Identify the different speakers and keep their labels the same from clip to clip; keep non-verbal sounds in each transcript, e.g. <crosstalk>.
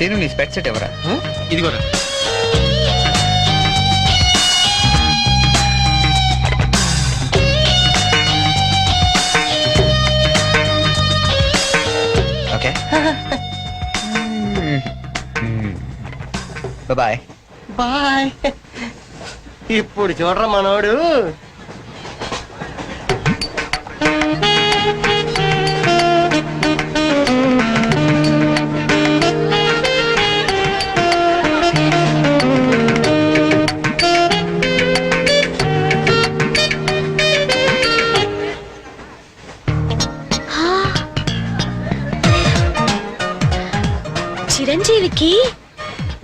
Speaker 1: Scene నీ స్పెట్ set ఎవరా?
Speaker 2: ఇది కూడా
Speaker 1: ఓకే. <laughs> బాయ్
Speaker 2: బాయ్ <laughs> ఇప్పుడు చూడరా మనోడు.
Speaker 3: చిరంజీవికి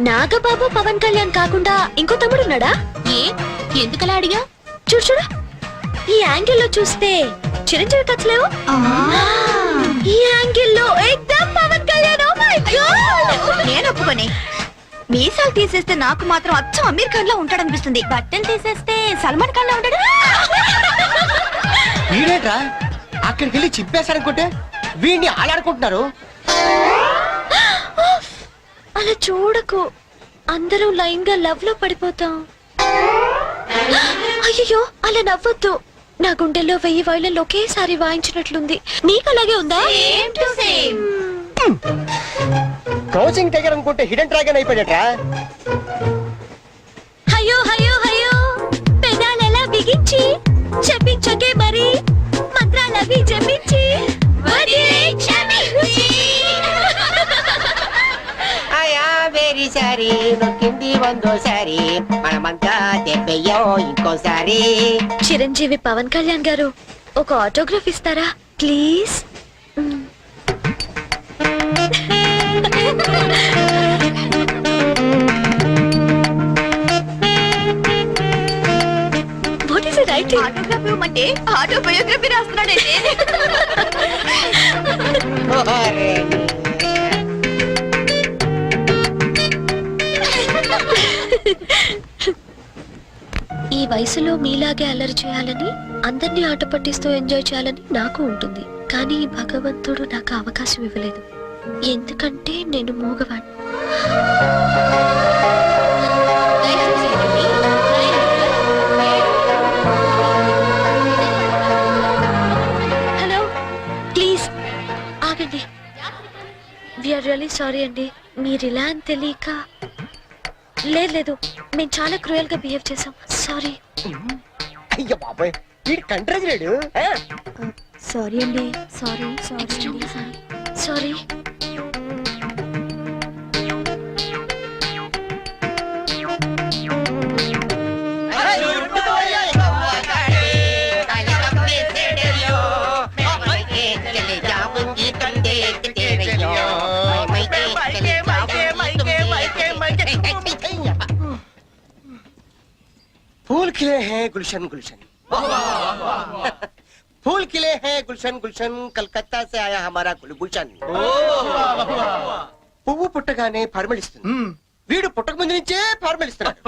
Speaker 3: నాగబాబు పవన్ కళ్యాణ్ కాకుండా ఇంకో తమ్ముడు ఉన్నాడా
Speaker 4: ఏ? ఎందుకలా అడిగా?
Speaker 3: చూడు చూడు. ఈ యాంగిల్లో చూస్తే చిరంజీవి కచ్చలేవు ఈ యాంగిల్లో ఎక్దమ్ పవన్ కళ్యాణ్. Oh!
Speaker 4: నేను ఒప్పుకొని. మీసాలు తీసేస్తే నాకు మాత్రం అచ్చం అమీర్ ఖాన్ లా ఉంటాడనిపిస్తుంది. బట్టలు తీసేస్తే సల్మాన్ ఖాన్ లా ఉంటాడు.
Speaker 2: వీడేట్రా? అక్కడికి వెళ్ళి చింపేశారనుకుంటే వీడిని ఆలాడుకుంటున్నారు.
Speaker 3: అలా చూడకు. అందరూ లైన్గా లవ్లో పడిపోతాం. అయ్యో అలా నవ్వొద్దు. నా గుండెల్లో వెయ్యి వైళ్ళలో ఒకేసారి వాయించినట్లుంది. నీకు అలాగే ఉందా
Speaker 2: కౌచింగ్ దగ్గర అనుకుంటే హిడెన్ డ్రాగన్ అయిపోయాడట్రా
Speaker 3: అయ్యో అయ్యో అయ్యో పెదాలెలా బిగించి? చెప్పించకే మరి. మంత్రాలవి జపించి. వదిలే క్షమించి.
Speaker 5: ఆయా వెరీ సారీ నొక్కింది వందోసారి మనమంతా దెబ్బయ్యో ఇంకోసారి
Speaker 3: చిరంజీవి పవన్ కళ్యాణ్ గారు ఒక ఆటోగ్రాఫ్ ఇస్తారా? Please. What is writing
Speaker 4: autography ఇవ్వమంటే ఆటోబయోగ్రఫీ రాస్తున్నాడంటే
Speaker 3: వయసులో మీలాగే అల్లరి చేయాలని అందరినీ ఆట పట్టిస్తూ ఎంజాయ్ చేయాలని నాకు ఉంటుంది. కానీ భగవంతుడు నాకు అవకాశం ఇవ్వలేదు. ఎందుకంటే నేను మూగవాణ్ణి. హలో ప్లీజ్ ఆగండి. విఆర్ రియలీ సారీ అండి. మీరు ఇలా అని తెలియక లేదు లేదు మేము చాలా క్రూయల్గా బిహేవ్ చేసాం సారీ.
Speaker 2: అయ్యో బాబాయ్ వీడు కంట్రీ లేడు
Speaker 3: సారీ అండి. Sorry sorry. సారీ.
Speaker 2: फूल खिले हैं गुलशन गुलशन <laughs> फूल खिले हैं गुलशन गुलशन कलकत्ता से आया हमारा गुलगुलशन పువ్వు పుట్టగానే పరిమళిస్తుంది వీడు పుట్టక ముందు నుంచే పరిమళిస్తున్నాడు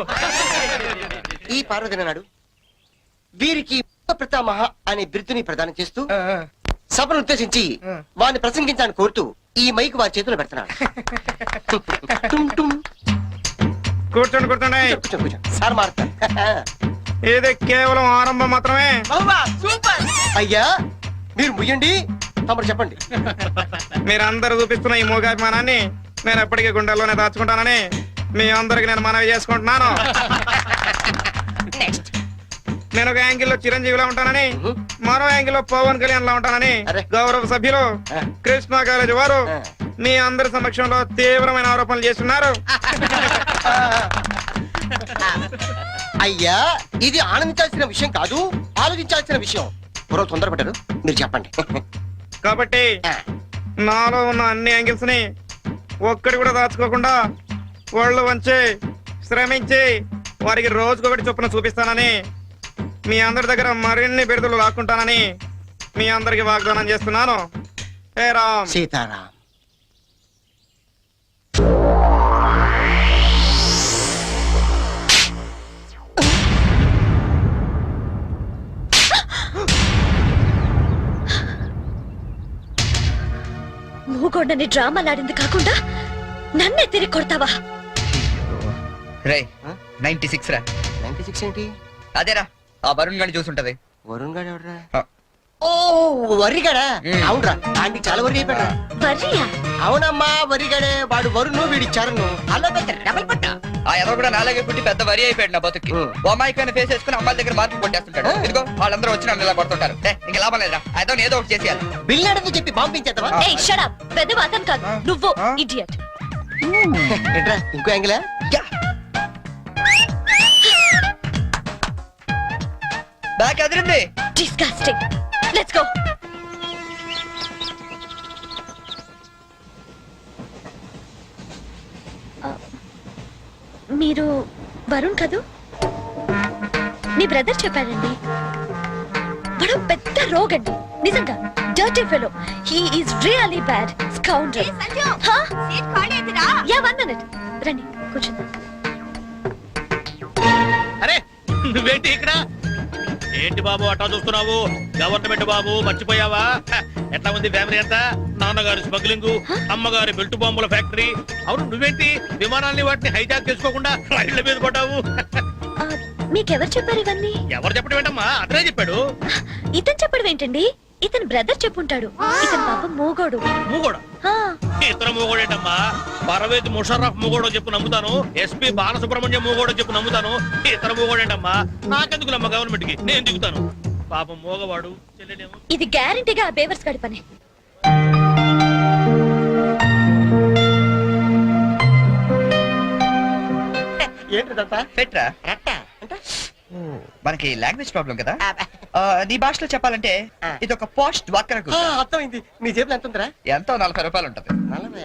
Speaker 2: <laughs> ఈ పార్వదిన నాడు వీరికి ప్రతామహ అనే బిరుదుని ప్రదానం చేస్తూ సభను ఉద్దేశించి వారిని ప్రసంగించాలని కోరుతూ ఈ మైక్ వారి చేతిలో పెడుతున్నాడు టుమ్ టుమ్. <laughs>
Speaker 6: కూర్చోండి కూర్చోండి.
Speaker 2: కూర్చో, కూర్చో. సార్ మారుతారు
Speaker 6: ఇది <laughs> కేవలం ఆరంభం మాత్రమే?
Speaker 2: అయ్యా మీరు ముయ్యండి. తమరు చెప్పండి.
Speaker 6: మీరందరూ చూపిస్తున్న ఈ మూగాభిమానాన్ని నేను ఎప్పటికీ గుండెల్లోనే దాచుకుంటానని మీ అందరికి నేను మనవి చేసుకుంటున్నాను. <laughs> నేను ఒక యాంగిల్లో చిరంజీవిలో ఉంటానని మరో యాంగిల్లో పవన్ కళ్యాణ్లో ఉంటానని. గౌరవ సభ్యులు. కృష్ణా కాలేజీ వారు. మీ అందరి సమక్షంలో తీవ్రమైన ఆరోపణలు చేస్తున్నారు.
Speaker 2: అయ్యా ఇది ఆనందించాల్సిన విషయం కాదు ఆలోచించాల్సిన విషయం. పూర్వ తొందరపడ్డారు మీరు చెప్పండి.
Speaker 6: కాబట్టి నాలో ఉన్న అన్ని యాంగిల్స్ని ఒక్కడి కూడా దాచుకోకుండా ఒళ్ళు వంచి శ్రమించి వారికి రోజుకొకటి చొప్పున చూపిస్తానని మీ అందరి దగ్గర మరిన్ని బిరుదులు లాక్కుంటానని మీ అందరికి వాగ్దానం చేస్తున్నాను. హే రామ్.
Speaker 2: సీతారాం.
Speaker 3: ఒప్పుకోండని డ్రామాలాడింది కాకుండా నన్నే తిరిగి కొడతావా
Speaker 1: రే
Speaker 2: ఆ?
Speaker 1: నైన్టీ సిక్స్ రా
Speaker 2: నైన్టీ సిక్స్ ఏంటి
Speaker 1: అదేరా ఆ వరుణ్ గాని చూసుంటది
Speaker 2: వరుణ్ గాడు ఎవడరా
Speaker 1: ఆ.
Speaker 2: ఓ వరిగాడా. అవునరా ఆంటీ చాలా వరి అయిపోయాడు
Speaker 3: వర్రియా
Speaker 2: అవునమ్మా వరిగాడే వాడు వరుణు వీడి చరణు అలా పెద్ద డబల్ పట్ట
Speaker 1: ఆ? ఎవరో కూడా నాలాగే పుట్టి పెద్ద వరి అయిపోయాడు నా బతుకి
Speaker 2: ఉం.
Speaker 1: బొమ్మాయికైనా ఫేస్ వేసుకుని అమ్మాయిల దగ్గర మార్కులు కొట్టేస్తుంటాడు. ఇదిగో వాళ్ళందరూ వచ్చి నన్ను ఇలా కొడుతుంటారు. ఏ, ఇంక లాభం లేదురా. అయితే ఏదో ఒకటి చేసేయాలి.
Speaker 2: బిల్లాడని చెప్పి పంపించేద్దామా
Speaker 1: ఆ.
Speaker 3: ఏయ్ షట్ అప్ పెద్ద అతను కాదు. నువ్వు. ఇడియట్
Speaker 2: ఏంట్రా ఇంకో యాంగిలా.
Speaker 1: బ్యాక్ అదిరింది.
Speaker 3: డిస్గస్టింగ్ లెట్స్ గో మీరు వరుణ్ కదూ? మీ బ్రదర్ చెప్పాడండి. వాడు పెద్ద రోగండి. నిజంగా dirty fellow he is really bad scoundrel yeah one minute రండి కూర్చుందాం.
Speaker 7: అరే నువ్వేంటి ఇక్కడ? ఏంటి బాబు అట్టా చూస్తున్నావు? గవర్నమెంట్ బాబు మర్చిపోయావా? ఎట్లా ఉంది ఫ్యామిలీ అంతా? నాన్నగారి స్మగ్లింగ్ అమ్మగారి బెల్ట్ బాంబుల ఫ్యాక్టరీ. అవును నువ్వేంటి? విమానాల్ని వాటిని హైజాక్ చేసుకోకుండా రైళ్ళ మీద కొట్టావు
Speaker 3: మీకెవరు చెప్పారు ఇవన్నీ?
Speaker 7: ఎవరు చెప్పడం ఏంటమ్మా? అతనే చెప్పాడు.
Speaker 3: ఇతను చెప్పడం ఏంటండి? ఇతని బ్రదర్ చెప్పుంటాడు. ఇతని పాప మూగోడు.
Speaker 7: మూగోడా?
Speaker 3: ఆ,
Speaker 7: ఇతర మూగోడేటమ్మా? పర్వేది ముషర్రఫ్ మూగోడో చెప్పు నమ్ముతాను. ఎస్పీ బాలసుబ్రహ్మణ్యం మూగోడో చెప్పు నమ్ముతాను. ఇతర మూగోడేటమ్మా? నాకెందుకు నమ్మ గవర్నమెంట్కి నేను దిగుతాను. పాపం మూగవాడు చెల్లెడేమో.
Speaker 3: ఇది గ్యారంటీగా బేవర్స్ గడి పని.
Speaker 2: ఏంటి
Speaker 1: పెట్రా? మనకి లాంగ్వేజ్ ప్రాబ్లం కదా.
Speaker 2: ఆ,
Speaker 1: నీ భాషలో చెప్పాలంటే
Speaker 2: ఆ.
Speaker 1: ఇది ఒక పోస్ట్ డ్వాక్రా
Speaker 2: ఆ,
Speaker 1: గ్రూప్
Speaker 2: అర్థమైంది. నీ జేబులో ఎంత ఉందిరా?
Speaker 1: ఎంతో నలభై రూపాయలు ఉంటది.
Speaker 2: నలభై.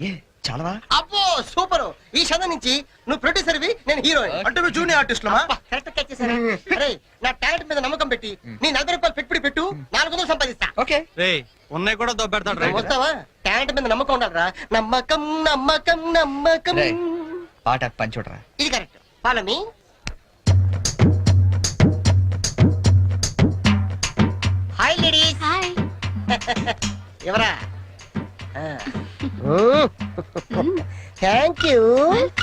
Speaker 1: ఏ చాలవా?
Speaker 2: అబ్బో సూపర్. ఈ చదవ నుంచి నువ్వు ప్రొడ్యూసర్వి నేను హీరోయిన్
Speaker 1: అంటే నువ్వు జూనియర్ ఆర్టిస్ట్
Speaker 2: కరెక్ట్ క్యాచ్ చేశారా. అరే నా టాలెంట్ మీద నమ్మకం పెట్టి నీ నలభై రూపాయలు పెట్టుబడి పెట్టు నాలుగు వందలు సంపాదిస్తా.
Speaker 1: ఓకే.
Speaker 7: రే ఉన్నాయి కూడా దొబ్బెడతాడు
Speaker 2: నువ్వు వస్తావా? టాలెంట్ మీద నమ్మకం ఉండాలరా. నమ్మకం నమ్మకం నమ్మకం.
Speaker 1: రేయ్. పాట పని చూడరా
Speaker 2: ఇది correct follow me hi ladies
Speaker 4: hi
Speaker 2: ఎవరా? థ్యాంక్ యూ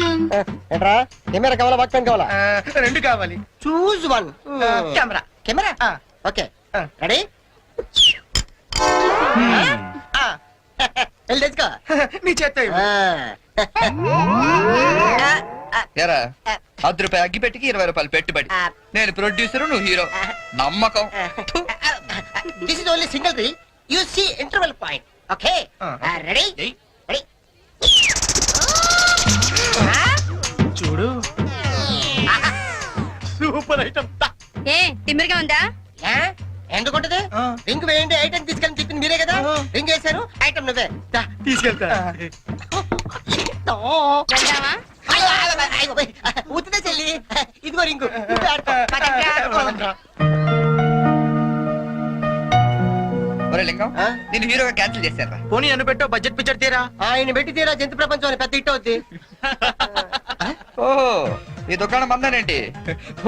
Speaker 2: <laughs> ఏంట్రా? కెమెరా కావాలా? వాక్మెన్ కావాలా?
Speaker 6: రెండు కావాలి.
Speaker 2: Choose one camera. Camera? Okay. Ready <laughs> వెళ్ళి తెచ్చుకో. <laughs>
Speaker 6: నీ చేత
Speaker 1: ఎరా పది రూపాయలు అగ్గి పెట్టికి ఇరవై రూపాయలు పెట్టుబడి. నేను ప్రొడ్యూసర్ నువ్వు హీరో నమ్మకం.
Speaker 2: This is only single re you see interval point okay ready ready
Speaker 6: చూడు సూపర్ ఐటమ్
Speaker 4: ఏ తిమ్మిరిగా ఉందా
Speaker 2: ఎందుకుంటది. రింగ్ వేయండి ఐటమ్ తీసుకెళ్ళి చెప్పింది మీరే కదా. రింగ్ వేశారు ఐటమ్ నువ్వే.
Speaker 6: తీసుకెళ్తా
Speaker 2: ఉత్తిదే చెల్లి ఇదిగో రింగు
Speaker 1: ఒరే లింగం? నేను హీరోగా క్యాన్సిల్ చేశారా
Speaker 6: పోనీ అన్ను పెట్టో బడ్జెట్ పిక్చర్ తీరా?
Speaker 2: ఆయన పెట్టి తీరా జంతు ప్రపంచం అని పెద్ద హిట్ అవుద్ది. <laughs>
Speaker 1: ఓహో ఈ దుకాణం మందానేంటి?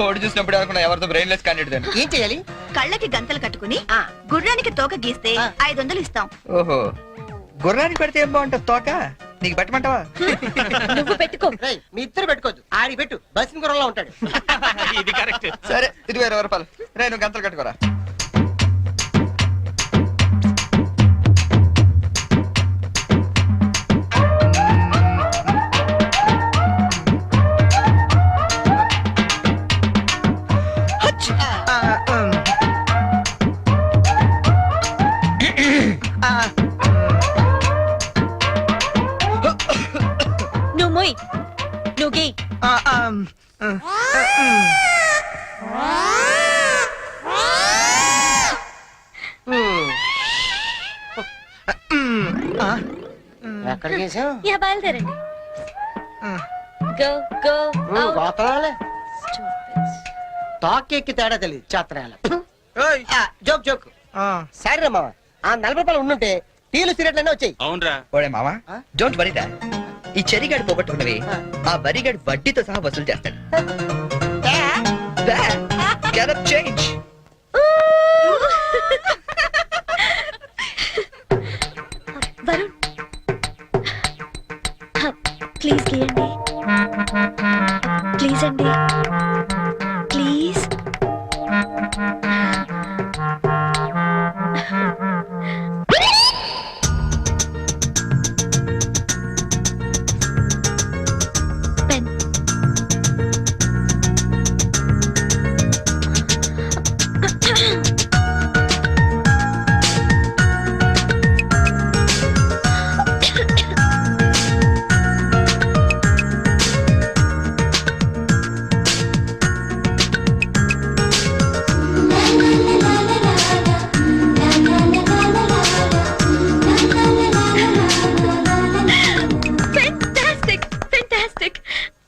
Speaker 1: ఓడి చూసినప్పుడు అనుకున్నా ఎవరితో బ్రెయిన్లెస్ క్యాండిడేట్ అని.
Speaker 2: ఏం చేయాలి?
Speaker 4: కళ్ళకి గంతలు కట్టుకుని. గుర్రానికి తోక గీస్తే. ఐదు వందలు ఇస్తాం.
Speaker 1: ఓహో గుర్రానికి పెడితే ఏం బాగుంటుంది? తోక? నీకు పెట్టమంటావా?
Speaker 3: నువ్వు పెట్టుకో. <laughs>
Speaker 2: రేయ్, మీ ఇద్దరు పెట్టుకోవద్దు. ఆడి పెట్టు. బస్సు గురంలో ఉంటాడు. <laughs>
Speaker 7: ఇది కరెక్ట్.
Speaker 1: సరే ఇదిగో ఇరవై రూపాయలు రే నువ్వు గంటలు కట్టుకోరా.
Speaker 3: యా బయలుదేరండి. గో గో
Speaker 2: గోతరాలే తాకెక్కి తేడా తెలియదు చాత్రాల జోక్ జోక్. సరే మామ ఆ నలభై రూపాయలు ఉండుంటే టీలు సిగరెట్లు అన్నీ వచ్చాయి.
Speaker 7: అవునరా.
Speaker 1: ఓడే మావా
Speaker 2: ఆ?
Speaker 1: డోంట్ వరీదా ఈ చెరిగాడు పోగొట్టుకున్నవి
Speaker 2: ఆ.
Speaker 1: వరిగాడు వడ్డీతో సహా వసూలు చేస్తాడు. చేంజ్
Speaker 3: ప్లీజ్ గీయండి. ప్లీజ్ అండి.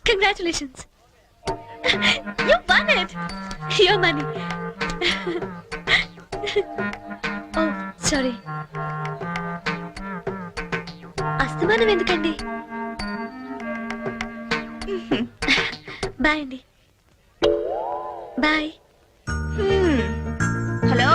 Speaker 3: Congratulations! You won it! Your money. oh, sorry. అస్తమానం ఎందుకండి బాయ్ అండి బాయ్
Speaker 4: హలో